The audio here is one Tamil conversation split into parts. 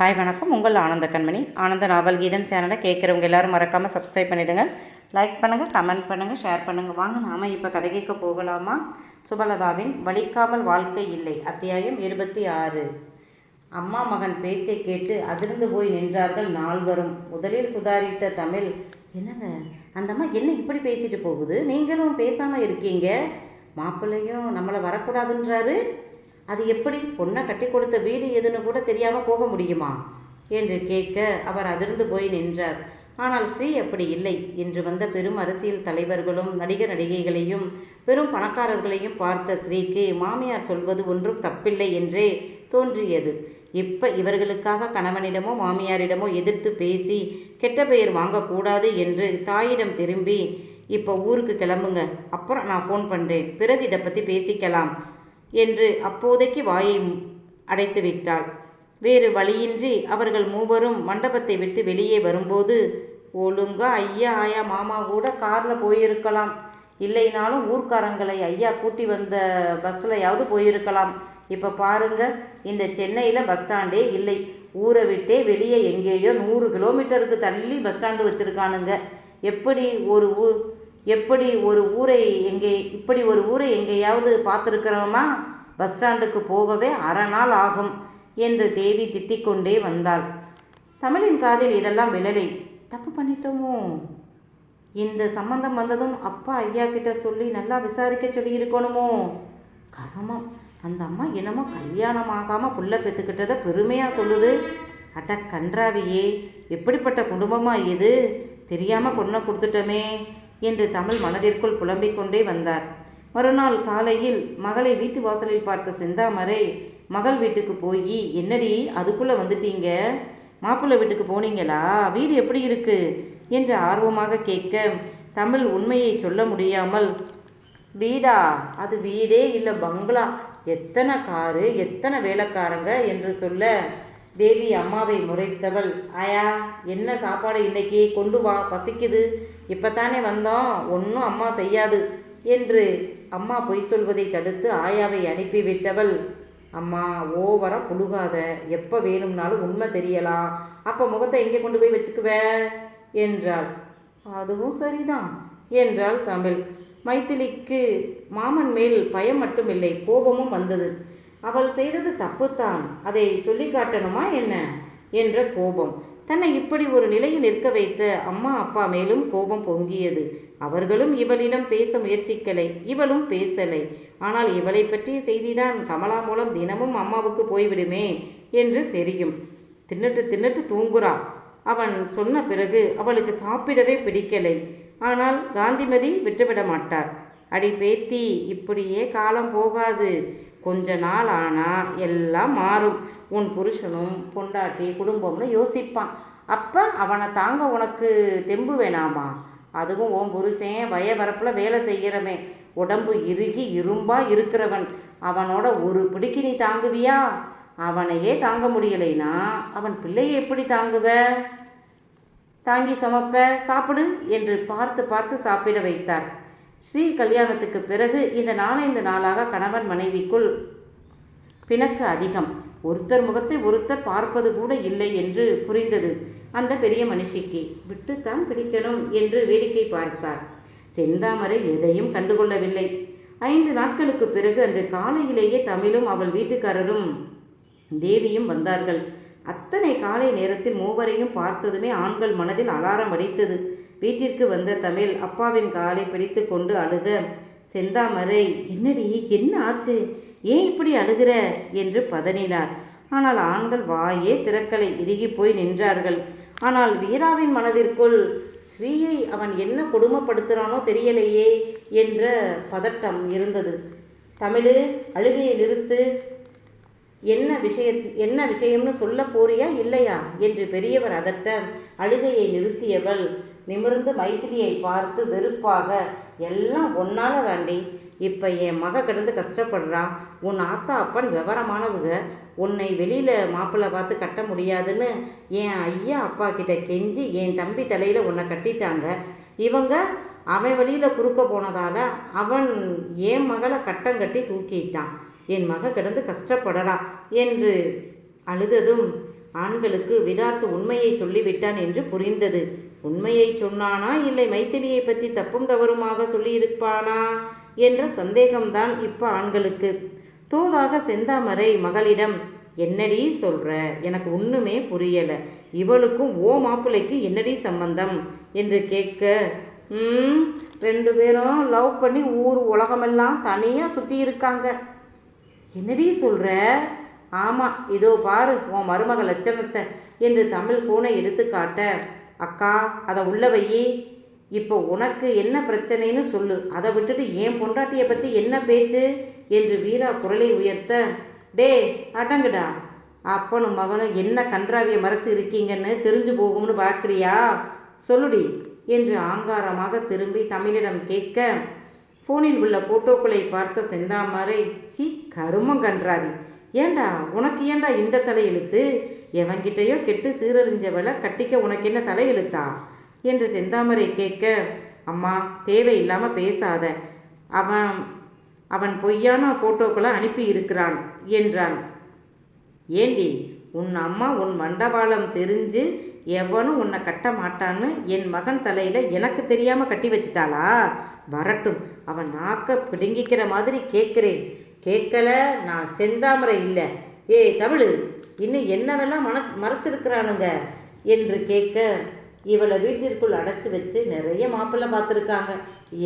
ஹாய் வணக்கம். உங்கள் ஆனந்த கண்மணி. ஆனந்த நாவல் கீதம் சேனலை கேட்குறவங்க எல்லாரும் மறக்காமல் சப்ஸ்கிரைப் பண்ணிவிடுங்க லைக் பண்ணுங்கள் கமெண்ட் பண்ணுங்கள் ஷேர் பண்ணுங்கள் வாங்க நாம் இப்போ கதகிக்க போகலாமா? சுபலதாவின் வலிக்காமல் வாழ்க்கை இல்லை அத்தியாயம் இருபத்தி ஆறு. அம்மா மகன் பேச்சை கேட்டு அதிர்ந்து போய் நின்றார்கள் நால்வரும். முதலில் சுதாரித்த தமிழ் என்னங்க அந்த அம்மா என்ன இப்படி பேசிட்டு போகுது? நீங்களும் பேசாமல் இருக்கீங்க? மாப்பிள்ளையும் நம்மளை வரக்கூடாதுன்றாரு? அது எப்படி? பொண்ணை கட்டி கொடுத்த வீடு எதுன்னு கூட தெரியாமல் போக முடியுமா? என்று கேட்க அவர் அதிர்ந்து போய் நின்றார். ஆனால் ஸ்ரீ அப்படி இல்லை என்று வந்த பெரும் அரசியல் தலைவர்களும் நடிகர் நடிகைகளையும் பெரும் பணக்காரர்களையும் பார்த்த ஸ்ரீக்கு மாமியார் சொல்வது ஒன்றும் தப்பில்லை என்றே தோன்றியது. இப்போ இவர்களுக்காக கணவனிடமோ மாமியாரிடமோ எதிர்த்து பேசி கெட்ட பெயர் வாங்கக்கூடாது என்று தாயிடம் திரும்பி இப்போ ஊருக்கு கிளம்புங்க. அப்புறம் நான் ஃபோன் பண்ணுறேன் பிறகு இதை பற்றி பேசிக்கலாம். என்று அப்போதைக்கு வாயை அடைத்து விட்டாள். வேறு வழியின்றி அவர்கள் மூவரும் மண்டபத்தை விட்டு வெளியே வரும்போது ஒழுங்கா ஐயா ஆயா மாமா கூட காரில் போயிருக்கலாம். இல்லைனாலும் ஊர்க்காரங்களை ஐயா கூட்டி வந்த பஸ்லையாவது போயிருக்கலாம். இப்போ பாருங்க இந்த சென்னையில் பஸ் ஸ்டாண்டே இல்லை. ஊரை விட்டே வெளியே எங்கேயோ நூறு கிலோமீட்டருக்கு தள்ளி பஸ் ஸ்டாண்டு வச்சுருக்கானுங்க. எப்படி ஒரு ஊர் எப்படி ஒரு ஊரை எங்கே இப்படி ஒரு ஊரை எங்கேயாவது பார்த்துருக்கிறோமா? பஸ் ஸ்டாண்டுக்கு போகவே அரை நாள் ஆகும் என்று தேவி திட்டிக்கொண்டே வந்தாள். தமிழின் காதில் இதெல்லாம் விழலை. தப்பு பண்ணிட்டோமோ? இந்த சம்பந்தம் வந்ததும் அப்பா ஐயா கிட்ட சொல்லி நல்லா விசாரிக்க சொல்லியிருக்கணுமோ? கர்மம். அந்த அம்மா என்னமோ கல்யாணம் ஆகாமல் புள்ள பெற்றுக்கிட்டதை பெருமையாக சொல்லுது. அட கன்றாவியே எப்படிப்பட்ட குடும்பமாக இது? தெரியாமல் பொண்ணை கொடுத்துட்டோமே. என்று தமிழ் மனதிற்குள் புலம்பிக் கொண்டே வந்தார். மறுநாள் காலையில் மகளை வீட்டு வாசலில் பார்த்த செந்தாமரை மகள் வீட்டுக்கு போய் என்னடி அதுக்குள்ளே வந்துட்டீங்க? மாப்பிள்ளை வீட்டுக்கு போனீங்களா? வீடு எப்படி இருக்கு? என்று ஆர்வமாக கேட்க தமிழ் உண்மையை சொல்ல முடியாமல். வீடா? அது வீடே இல்லை பங்களா. எத்தனை காரு எத்தனை வேலைக்காரங்க? என்று சொல்ல தேவி அம்மாவை முறைத்தவள். ஆயா என்ன சாப்பாடு இன்னைக்கு? கொண்டு வா பசிக்குது. இப்போ தானே வந்தோம். ஒன்றும் அம்மா செய்யாது என்று அம்மா பொய் சொல்வதை தடுத்து ஆயாவை அனுப்பிவிட்டவள். அம்மா ஓவரா புழுகாத. எப்போ வேணும்னாலும் உண்மை தெரியலாம். அப்போ முகத்தை எங்கே கொண்டு போய் வச்சுக்குவ? என்றாள். அதுவும் சரிதான் என்றாள் தமிழ். மைத்திலிக்கு மாமன் மேல் பயம் மட்டுமில்லை கோபமும் வந்தது. அவள் செய்தது தப்புத்தான். அதை சொல்லி காட்டணுமா என்ன? என்ற கோபம். தன்னை இப்படி ஒரு நிலையில் நிற்க வைத்த அம்மா அப்பா மேலும் கோபம் பொங்கியது. அவர்களும் இவளிடம் பேச முயற்சிக்கலை. இவளும் பேசலை. ஆனால் இவளை பற்றிய செய்திதான் கமலா மூலம் தினமும் அம்மாவுக்கு போய்விடுமே என்று தெரியும். தின்னுட்டு தின்னுட்டு தூங்குறா. அவன் சொன்ன பிறகு அவளுக்கு சாப்பிடவே பிடிக்கலை. ஆனால் காந்திமதி விட்டுவிட மாட்டார். அடி பேத்தி இப்படியே காலம் போகாது. கொஞ்ச நாள் ஆனால் எல்லாம் மாறும். உன் புருஷனும் பொண்டாட்டி குடும்பம்னு யோசிப்பான். அப்போ அவனை தாங்க உனக்கு தெம்பு வேணாமா? அதுவும் உன் புருஷன் வயவரப்பில் வேலை செய்கிறவன் உடம்பு இறுகி இரும்பாக இருக்கிறவன். அவனோட ஒரு பிடிக்கு நீ தாங்குவியா? அவனையே தாங்க முடியலைனா அவன் பிள்ளையை எப்படி தாங்குவ? தாங்கி சமப்ப சாப்பிடு என்று பார்த்து பார்த்து சாப்பிட வைத்தார். ஸ்ரீ கல்யாணத்துக்கு பிறகு இந்த நாலைந்து நாளாக கணவன் மனைவிக்குள் பிணக்கு அதிகம். ஒருத்தர் முகத்தை ஒருத்தர் பார்ப்பது கூட இல்லை என்று புரிந்தது அந்த பெரிய மனுஷிக்கு. விட்டுத்தான் பிடிக்கணும் என்று வேடிக்கை பார்த்தார். செந்தாமரை எதையும் கண்டுகொள்ளவில்லை. ஐந்து நாட்களுக்கு பிறகு அன்று காலையிலேயே தமிழும் அவள் வீட்டுக்காரரும் தேவியும் வந்தார்கள். அத்தனை காலை நேரத்தில் மூவரையும் பார்த்ததுமே ஆண்கள் மனதில் அலாரம் அடித்தது. வீட்டிற்கு வந்த தமிழ் அப்பாவின் காலை பிடித்து கொண்டு அழுக செந்தாமரை என்னடி என்ன ஆச்சு? ஏன் இப்படி அழுகிற? என்று பதனினார் ஆனால் ஆண்கள் வாயே திறக்கலை இறுகி போய் நின்றார்கள். ஆனால் வீராவின் மனதிற்குள் ஸ்ரீயை அவன் என்ன கொடுமைப்படுத்துகிறானோ தெரியலையே என்ற பதட்டம் இருந்தது. தமிழு அழுகையை நிறுத்து. என்ன விஷய என்ன விஷயம்னு சொல்ல போறியா இல்லையா? என்று பெரியவர் அதட்ட அழுகையை நிறுத்தியவள் நிமிர்ந்து மைத்திரியை பார்த்து வெறுப்பாக எல்லாம் ஒன்னால வேண்டி இப்போ என் மக கிடந்து கஷ்டப்படுறா. உன் ஆத்தா அப்பன் விவரமானவங்க. உன்னை வெளியில் மாப்பிள்ளை பார்த்து கட்ட முடியாதுன்னு என் ஐயா அப்பா கிட்ட கெஞ்சி என் தம்பி தலையில் உன்னை கட்டிட்டாங்க. இவங்க அவன் வழியில் குறுக்க போனதால் அவன் என் மகளை கட்டம் கட்டி தூக்கிட்டான். என் மக கிடந்து கஷ்டப்படறா என்று அழுததும் ஆண்களுக்கு விதார்த்து உண்மையை சொல்லிவிட்டான் என்று புரிந்தது. உண்மையை சொன்னானா? இல்லை மைத்திலியை பற்றி தப்பும் தவறுமாக சொல்லியிருப்பானா? என்ற சந்தேகம்தான் இப்போ ஆண்களுக்கு. தோதாக செந்தாமரை மகளிடம் என்னடி சொல்ற? எனக்கு ஒன்றுமே புரியலை. இவளுக்கும் ஓ மாப்பிள்ளைக்கு என்னடி சம்பந்தம்? என்று கேட்க ம் ரெண்டு பேரும் லவ் பண்ணி ஊர் உலகமெல்லாம் தனியாக சுற்றி இருக்காங்க. என்னடி சொல்கிற ஆமாம் இதோ பாரு உன் மருமக லட்சணத்தை. என்று தமிழ் ஃபோனை எடுத்து காட்ட அக்கா அதை உள்ள வையி. இப்போ உனக்கு என்ன பிரச்சனைன்னு சொல்லு. அதை விட்டுட்டு ஏன் பொண்டாட்டியை பற்றி என்ன பேச்சு? என்று வீரா குரலை உயர்த்த டே அடங்குடா. அப்பனும் மகனும் என்ன கன்றாவியை மறைச்சு இருக்கீங்கன்னு தெரிஞ்சு போகும்னு பார்க்குறியா சொல்லுடி. என்று ஆங்காரமாக திரும்பி தமிழிடம் கேட்க ஃபோனில் உள்ள ஃபோட்டோக்களை பார்த்த செந்தாமரை சி கருமம் கன்றாவி. ஏண்டா உனக்கு ஏண்டா இந்த தலையெழுத்து? எவன்கிட்டயோ கெட்டு சீரழிஞ்சவளை கட்டிக்க உனக்கு என்ன தலையெழுத்தா? என்று செந்தாமரை கேட்க அம்மா தேவையில்லாமல் பேசாத. அவன் அவன் பொய்யான ஃபோட்டோக்களை அனுப்பி இருக்கிறான் என்றான். ஏண்டி உன் அம்மா உன் மண்டபாலம் தெரிஞ்சு எவனும் உன்னை கட்ட மாட்டான்னு என் மகன் தலையில் எனக்கு தெரியாமல் கட்டி வச்சிட்டாளா? வரட்டும் அவன் நாக்க பிடுங்கிக்கிற மாதிரி கேட்குறேன். கேட்கல நான் செந்தாமரை இல்லை. ஏய் தமிழ் இன்னும் என்னவெல்லாம் மன மறைச்சிருக்கிறானுங்க? என்று கேட்க இவளை வீட்டிற்குள் அடைச்சி வச்சு நிறைய மாப்பிள்ளை பார்த்துருக்காங்க.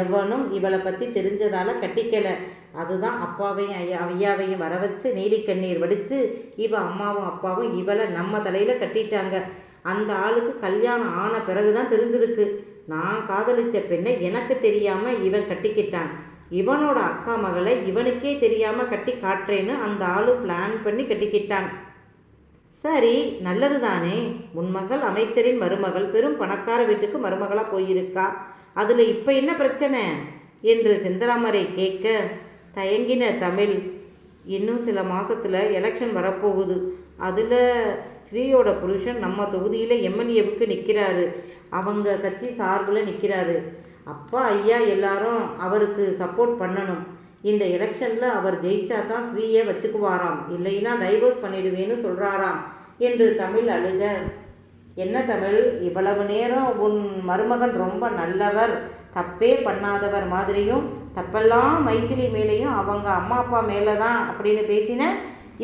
எவனும் இவளை பற்றி தெரிஞ்சதால் கட்டிக்கலை. அதுதான் அப்பாவையும் ஐயா ஐயாவையும் வர வச்சு நீலிக்கண்ணீர் வடித்து இவ அம்மாவும் அப்பாவும் இவளை நம்ம தலையில் கட்டிட்டாங்க. அந்த ஆளுக்கு கல்யாணம் ஆன பிறகு தான் தெரிஞ்சிருக்கு. நான் காதலிச்ச பெண்ணை எனக்கு தெரியாமல் இவன் கட்டிக்கிட்டான். இவனோட அக்கா மகளை இவனுக்கே தெரியாமல் கட்டி காட்டுறேன்னு அந்த ஆளு பிளான் பண்ணி கட்டிக்கிட்டான். சரி நல்லது தானே உன் மகள் அமைச்சரின் மருமகள் பெரும் பணக்கார வீட்டுக்கு மருமகளாக போயிருக்கா. அதில் இப்போ என்ன பிரச்சனை? என்று செந்தராமரை கேட்க தயங்கின தமிழ் இன்னும் சில மாதத்தில் எலெக்ஷன் வரப்போகுது. அதில் ஸ்ரீயோட புருஷன் நம்ம தொகுதியில் எம்எல்ஏவுக்கு நிற்கிறாரு அவங்க கட்சி சார்பில் நிற்கிறாரு அப்பா ஐயா எல்லாரும் அவருக்கு சப்போர்ட் பண்ணணும். இந்த எலெக்ஷனில் அவர் ஜெயிச்சா தான் ஸ்ரீயை வச்சுக்குவாராம். இல்லைன்னா டைவர்ஸ் பண்ணிடுவேன்னு சொல்கிறாராம் என்று தமிழ் அழுக. என்ன தமிழ்? இவ்வளவு நேரம் உன் மருமகன் ரொம்ப நல்லவர். தப்பே பண்ணாதவர் மாதிரியும் தப்பெல்லாம் மைத்திலி மேலேயும் அவங்க அம்மா அப்பா மேலே தான் அப்படின்னு பேசின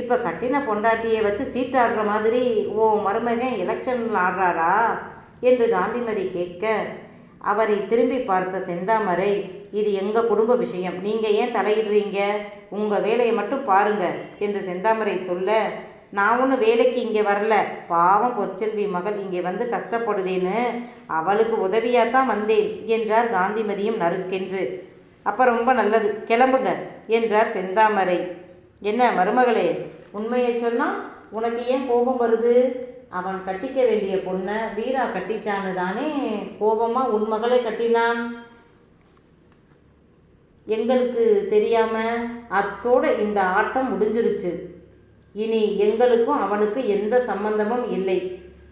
இப்போ கட்டின பொண்டாட்டியை வச்சு சீட்டாடுற மாதிரி ஓ மருமகன் எலெக்ஷனில் ஆடுறாரா? என்று காந்திமதி கேட்க அவரை திரும்பி பார்த்த செந்தாமரை இது எங்கள் குடும்ப விஷயம்? நீங்கள் ஏன் தலையிடுறீங்க? உங்கள் வேலையை மட்டும் பாருங்க என்று செந்தாமரை சொல்ல நான் ஒன்றும் வேலைக்கு இங்கே வரல. பாவம் பொற்செல்வி மகள் இங்கே வந்து கஷ்டப்படுதேன்னு அவளுக்கு உதவியாக தான் வந்தேன் என்றார் காந்திமதியும் நறுக்கென்று. அப்போ ரொம்ப நல்லது கிளம்புங்க என்றார் செந்தாமரை. என்ன மருமகளே உண்மையை சொன்னால் உனக்கு ஏன் கோபம் வருது? அவன் கட்டிக்க வேண்டிய பொண்ணை வீரா கட்டிட்டான்னு தானே கோபமாக உன் மகளை கட்டினான்? எங்களுக்கு தெரியாமல் அத்தோட இந்த ஆட்டம் முடிஞ்சிருச்சு. இனி எங்களுக்கும் அவனுக்கு எந்த சம்பந்தமும் இல்லை.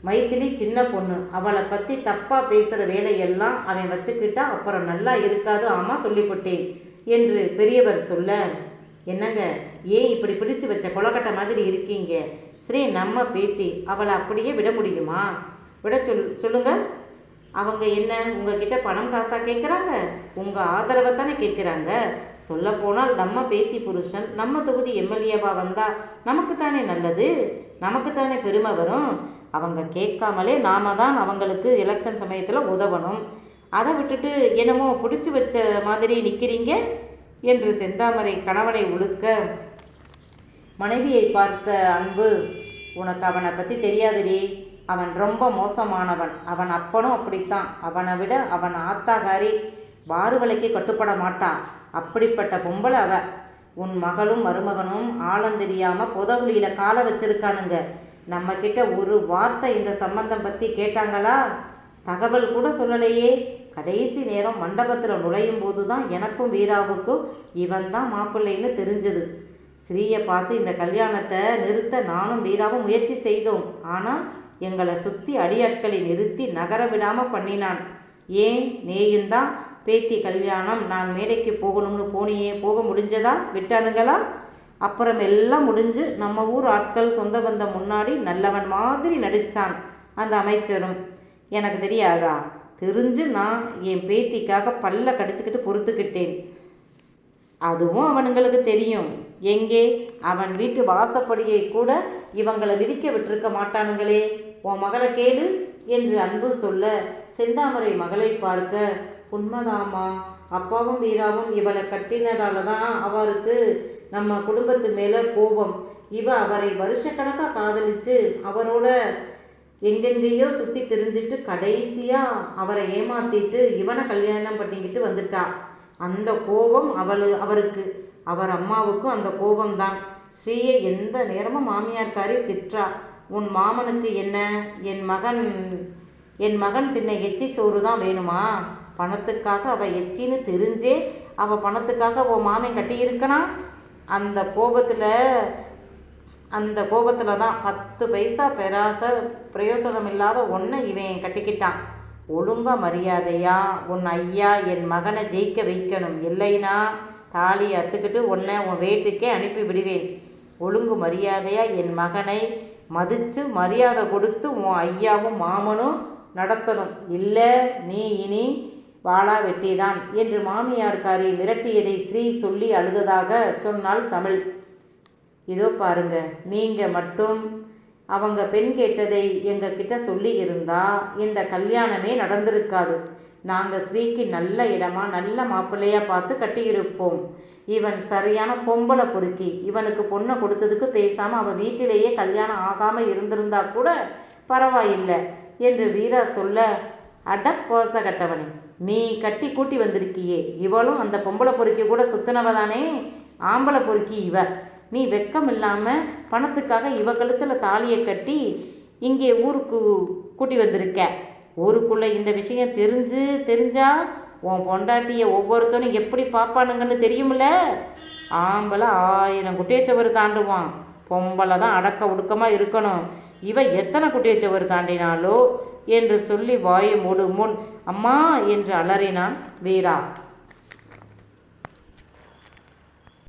மைத்திலி சின்ன பொண்ணு. அவளை பற்றி தப்பாக பேசுகிற வேலையெல்லாம் அவன் வச்சுக்கிட்டா அப்புறம் நல்லா இருக்காது ஆமாம் சொல்லிவிட்டேன் என்று பெரியவர் சொல்ல என்னங்க ஏன் இப்படி பிடிச்சு வச்ச கொலக்கட்டை மாதிரி இருக்கீங்க? ஸ்ரீ நம்ம பேத்தி அவளை அப்படியே விட முடியுமா? விட சொல் சொல்லுங்க. அவங்க என்ன உங்ககிட்ட பணம் காசாக கேட்குறாங்க உங்கள் ஆதரவை தானே கேட்குறாங்க சொல்லப்போனால் நம்ம பேத்தி புருஷன் நம்ம தொகுதி எம்எல்ஏவா வந்தால் நமக்கு தானே நல்லது? நமக்கு தானே பெருமை வரும்? அவங்க கேட்காமலே நாம தான் அவங்களுக்கு எலெக்ஷன் சமயத்தில் உதவணும். அதை விட்டுட்டு என்னமோ பிடிச்சி வச்ச மாதிரி நிற்கிறீங்க என்று செந்தாமரை கணவனை உழுக்க மனைவியை பார்த்த அன்பு உனக்கு அவனை பற்றி தெரியாதுடி. அவன் ரொம்ப மோசமானவன். அவன் அப்பனும் அப்படித்தான். அவனை விட அவன் ஆத்தாகாரி வாறுவலைக்கு கட்டுப்பட மாட்டான். அப்படிப்பட்ட பொம்பளை அவ. உன் மகளும் மருமகனும் ஆழம் தெரியாமல் புதவுளியில் காலை வச்சிருக்கானுங்க. நம்மக்கிட்ட ஒரு வார்த்தை இந்த சம்பந்தம் பற்றி கேட்டாங்களா? தகவல் கூட சொல்லலையே. கடைசி நேரம் மண்டபத்தில் நுழையும் போது தான் எனக்கும் வீராவுக்கும் இவன் தான் மாப்பிள்ளைன்னு தெரிஞ்சது. ஸ்ரீயை பார்த்து இந்த கல்யாணத்தை நிறுத்த நானும் வீராவும் முயற்சி செய்தோம். ஆனால் எங்களை சுற்றி அடியாட்களை நிறுத்தி நகர விடாமல் பண்ணினான். ஏன்? நேயும் தான் பேத்தி கல்யாணம். நான் மேடைக்கு போகணும்னு போனியே. போக முடிஞ்சதா? விட்டானுங்களா? அப்புறம் எல்லாம் முடிஞ்சு நம்ம ஊர் ஆட்கள் சொந்த பந்தம் முன்னாடி நல்லவன் மாதிரி நடித்தான் அந்த அமைச்சரும். எனக்கு தெரியாதா? தெரிஞ்சு நான் என் பேத்திக்காக பல்ல கடிச்சுக்கிட்டு பொறுத்துக்கிட்டேன். அதுவும் அவனுங்களுக்கு தெரியும். எங்கே? அவன் வீட்டு வாசப்படியை கூட இவங்களை விதிக்க விட்டிருக்க மாட்டானுங்களே. உன் மகளை கேளு என்று அன்பு சொல்ல செந்தாமரை மகளை பார்க்க உண்மைதாமா அப்பாவும் வீராவும் இவளை கட்டினதால தான் அவருக்கு நம்ம குடும்பத்து மேலே கோபம். இவ அவரை வருஷக்கணக்காக காதலிச்சு அவரோட எங்கெங்கேயோ சுற்றி தெரிஞ்சிட்டு கடைசியாக அவரை ஏமாத்திட்டு இவனை கல்யாணம் பண்ணிக்கிட்டு வந்துட்டா. அந்த கோபம் அவளு அவருக்கு. அவர் அம்மாவுக்கும் அந்த கோபம்தான். ஸ்ரீயை எந்த நேரமும் மாமியார்காரி திற்றா. உன் மாமனுக்கு என்ன? என் மகன் என் மகன் தின்ன எச்சி சோறு தான் வேணுமா? பணத்துக்காக அவள் எச்சின்னு தெரிஞ்சே அவள் பணத்துக்காக உன் மாமன் கட்டியிருக்கிறான் அந்த கோபத்தில் அந்த கோபத்தில் தான் பத்து பைசா பெராச பிரயோசனம் இல்லாத ஒன்றை இவன் கட்டிக்கிட்டான். ஒழுங்கா மரியாதையா? உன் ஐயா என் மகனை ஜெயிக்க வைக்கணும். இல்லைனா தாலி அத்துக்கிட்டு உன்னை உன் வீட்டுக்கே அனுப்பி விடுவேன். ஒழுங்கு மரியாதையா? என் மகனை மதித்து மரியாதை கொடுத்து உன் ஐயாவும் மாமனும் நடத்தணும். இல்லை நீ இனி வாழா வெட்டிதான் என்று மாமியார்காரி மிரட்டியதை ஸ்ரீ சொல்லி அழுததாக சொன்னாள் தமிழ். இதோ பாருங்க நீங்கள் மட்டும் அவங்க பெண் கேட்டதை எங்ககிட்ட சொல்லி இருந்தா இந்த கல்யாணமே நடந்திருக்காது. நாங்கள் ஸ்ரீக்கு நல்ல இடமா நல்ல மாப்பிள்ளையாக பார்த்து கட்டியிருப்போம். இவன் சரியான பொம்பளை பொறுக்கி இவனுக்கு பொண்ணை கொடுத்ததுக்கு பேசாமல் அவன் வீட்டிலேயே கல்யாணம் ஆகாமல் இருந்திருந்தா கூட பரவாயில்லை என்று வீரா சொல்ல அட போச கட்டவனே நீ கட்டி கூட்டி வந்திருக்கியே. இவளும் அந்த பொம்பளை பொறுக்கி கூட சுத்தினவ தானே? ஆம்பளை பொறுக்கி இவ. நீ வெக்கம் இல்லாமல் பணத்துக்காக இவ கழுத்தில் தாலியை கட்டி இங்கே ஊருக்கு கூட்டி வந்திருக்க. ஊருக்குள்ளே இந்த விஷயம் தெரிஞ்சு தெரிஞ்சா உன் பொண்டாட்டியை ஒவ்வொருத்தனும் எப்படி பார்ப்பானுங்கன்னு தெரியுமில்ல ஆம்பளை ஆயிரம் குட்டியச்சவர் தாண்டுவான். பொம்பளை தான் அடக்க ஒடுக்கமாக இருக்கணும். இவ எத்தனை குட்டியச்சவர் தாண்டினாலோ? என்று சொல்லி வாயை மூடு முன். அம்மா என்று அலறினான் வீரா.